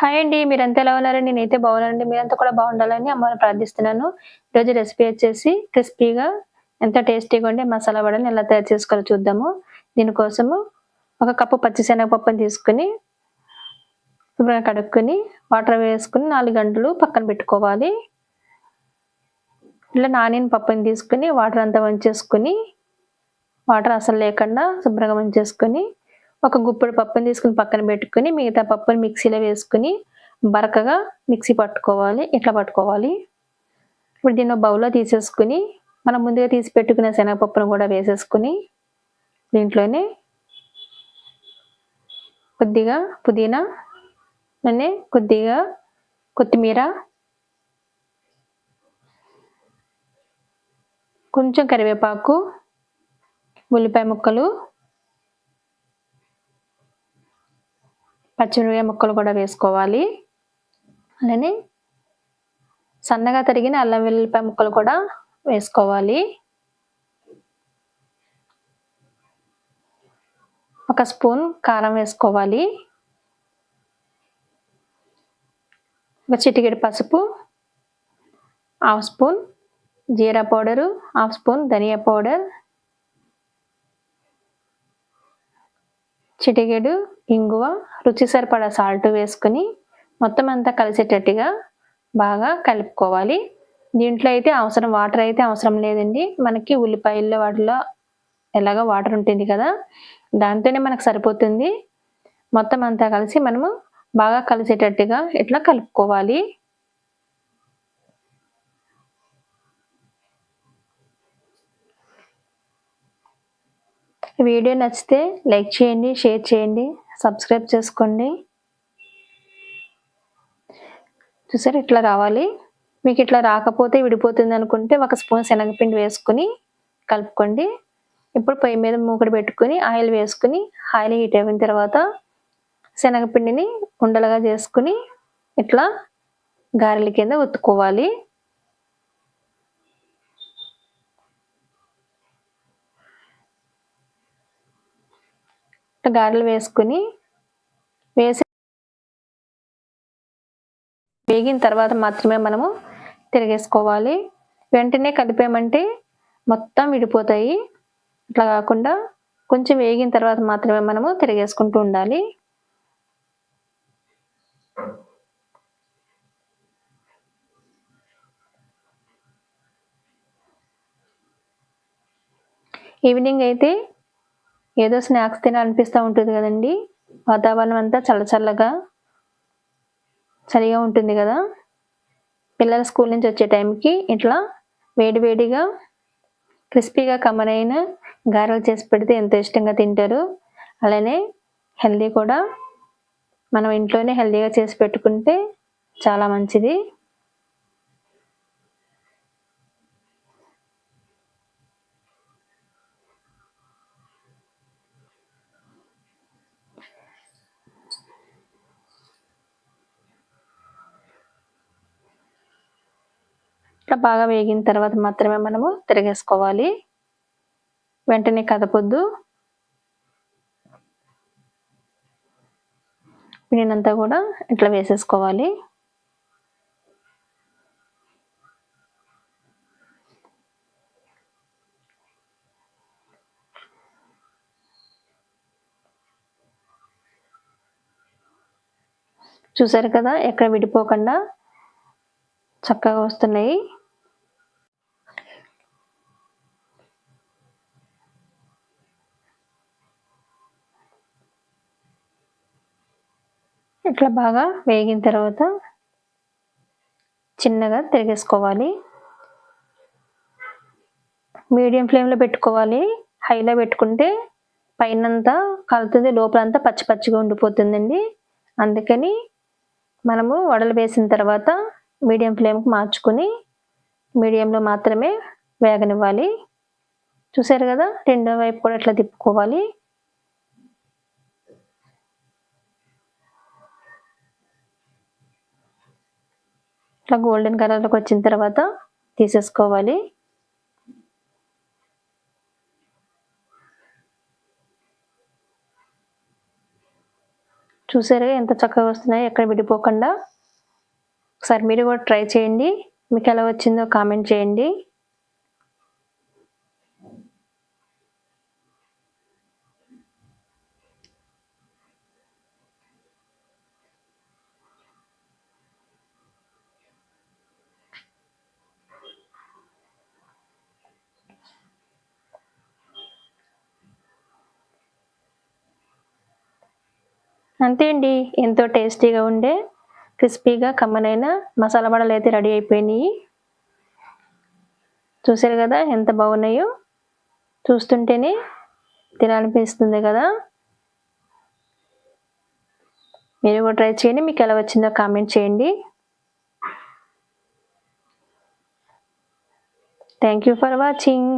Hi అండి మీరంతా ఎలా ఉన్నారండి? నేనైతే బాగున్నానండి. మీరంతా కూడా బాగుండాలని అమ్మని ప్రార్థిస్తున్నాను. ఈరోజు రెసిపీ వచ్చేసి క్రిస్పీగా ఎంత టేస్టీగా ఉండే మసాలా వడని ఎలా తయారు చేసుకోవాలో చూద్దాము. దీనికోసము ఒక కప్పు పచ్చిశనగపప్పుని తీసుకుని శుభ్రంగా కడుక్కొని వాటర్ వేసుకుని నాలుగు గంటలు పక్కన పెట్టుకోవాలి. ఇలా నానిన పప్పుని తీసుకుని వాటర్ అంతా వంచేసుకుని వాటర్ అసలు లేకుండా శుభ్రంగా వంచేసుకొని ఒక గుప్పెడు పప్పుని తీసుకుని పక్కన పెట్టుకుని మిగతా పప్పుని మిక్సీలో వేసుకుని బరకగా మిక్సీ పట్టుకోవాలి. ఇట్లా పట్టుకోవాలి? ఇప్పుడు దీన్ని బౌల్లో తీసేసుకుని మనం ముందుగా తీసి పెట్టుకున్న శనగపప్పును కూడా వేసేసుకుని దీంట్లోనే కొద్దిగా పుదీనా నన్నే కొద్దిగా కొత్తిమీర కొంచెం కరివేపాకు ఉల్లిపాయ ముక్కలు పచ్చిమిరపకాయ ముక్కలు కూడా వేసుకోవాలి. అలానే సన్నగా తరిగిన అల్లం వెల్లిపాయ ముక్కలు కూడా వేసుకోవాలి. ఒక స్పూన్ కారం వేసుకోవాలి. ఒక చిటికెడు పసుపు half spoon jeera powder half spoon dhaniya powder చిటికెడు ఇంగువ రుచి సరిపడా సాల్ట్ వేసుకుని మొత్తం అంతా కలిసేటట్టుగా బాగా కలుపుకోవాలి. దీంట్లో అయితే అవసరం వాటర్ అయితే అవసరం లేదండి. మనకి ఉల్లిపాయల్లో వాటిలో ఎలాగో వాటర్ ఉంటుంది కదా దాంతోనే మనకు సరిపోతుంది. మొత్తం అంతా కలిసి మనము బాగా కలిసేటట్టుగా ఇట్లా కలుపుకోవాలి. వీడియో నచ్చితే లైక్ చేయండి షేర్ చేయండి సబ్స్క్రైబ్ చేసుకోండి. చూసారు ఇట్లా రావాలి. మీకు ఇట్లా రాకపోతే విడిపోతుంది అనుకుంటే ఒక స్పూన్ శనగపిండి వేసుకుని కలుపుకోండి. ఇప్పుడు పొయ్యి మీద మూకడు పెట్టుకుని ఆయిల్ వేసుకుని ఆయిల్ హీట్ అయిన తర్వాత శనగపిండిని ఉండలుగా చేసుకుని ఇట్లా గారెల కింద ఒత్తుకోవాలి. గారెలు వేసుకుని వేసి వేగిన తర్వాత మాత్రమే మనము తిరిగేసుకోవాలి. వెంటనే కలిపామంటే మొత్తం విడిపోతాయి. అట్లా కాకుండా కొంచెం వేగిన తర్వాత మాత్రమే మనము తిరిగేసుకుంటూ ఉండాలి. ఈవినింగ్ అయితే ఏదో స్నాక్స్ తినాలనిపిస్తూ ఉంటుంది కదండి. వాతావరణం అంతా చల్ల చల్లగా చలిగా ఉంటుంది కదా. పిల్లలు స్కూల్ నుంచి వచ్చే టైంకి ఇట్లా వేడివేడిగా క్రిస్పీగా కమ్మనైన గారెలు చేసి పెడితే ఎంతో ఇష్టంగా తింటారు. అలానే హెల్దీ కూడా. మనం ఇంట్లోనే హెల్దీగా చేసి పెట్టుకుంటే చాలా మంచిది. ఇట్లా బాగా వేగిన తర్వాత మాత్రమే మనము తిరిగేసుకోవాలి. వెంటనే కదపొద్దు. పిండినంతా కూడా ఇట్లా వేసేసుకోవాలి. చూసారు కదా ఎక్కడ విడిపోకుండా చక్కగా వస్తున్నాయి. ఇట్లా బాగా వేగిన తర్వాత చిన్నగా తిరిగేసుకోవాలి. మీడియం ఫ్లేమ్లో పెట్టుకోవాలి. హైలో పెట్టుకుంటే పైనంతా కలుతుంది లోపలంతా పచ్చి పచ్చిగా ఉండిపోతుందండి. అందుకని మనము వడలు వేసిన తర్వాత మీడియం ఫ్లేమ్కి మార్చుకొని మీడియంలో మాత్రమే వేగనివ్వాలి. చూసారు కదా రెండో వైపు కూడా ఇట్లా తిప్పుకోవాలి. ఇట్లా గోల్డెన్ కలర్లోకి వచ్చిన తర్వాత తీసేసుకోవాలి. చూసారుగా ఎంత చక్కగా వస్తున్నాయో ఎక్కడ విడిపోకుండా. ఒకసారి మీరు కూడా ట్రై చేయండి. మీకు ఎలా వచ్చిందో కామెంట్ చేయండి. అంతే అండి. ఎంతో టేస్టీగా ఉండే క్రిస్పీగా కమ్మనైన మసాలా వడలు అయితే రెడీ అయిపోయినాయి. చూసారు కదా ఎంత బాగున్నాయో? చూస్తుంటేనే తినాలనిపిస్తుంది కదా? మీరు కూడా ట్రై చేయండి. మీకు ఎలా వచ్చిందో కామెంట్ చేయండి. Thank you for watching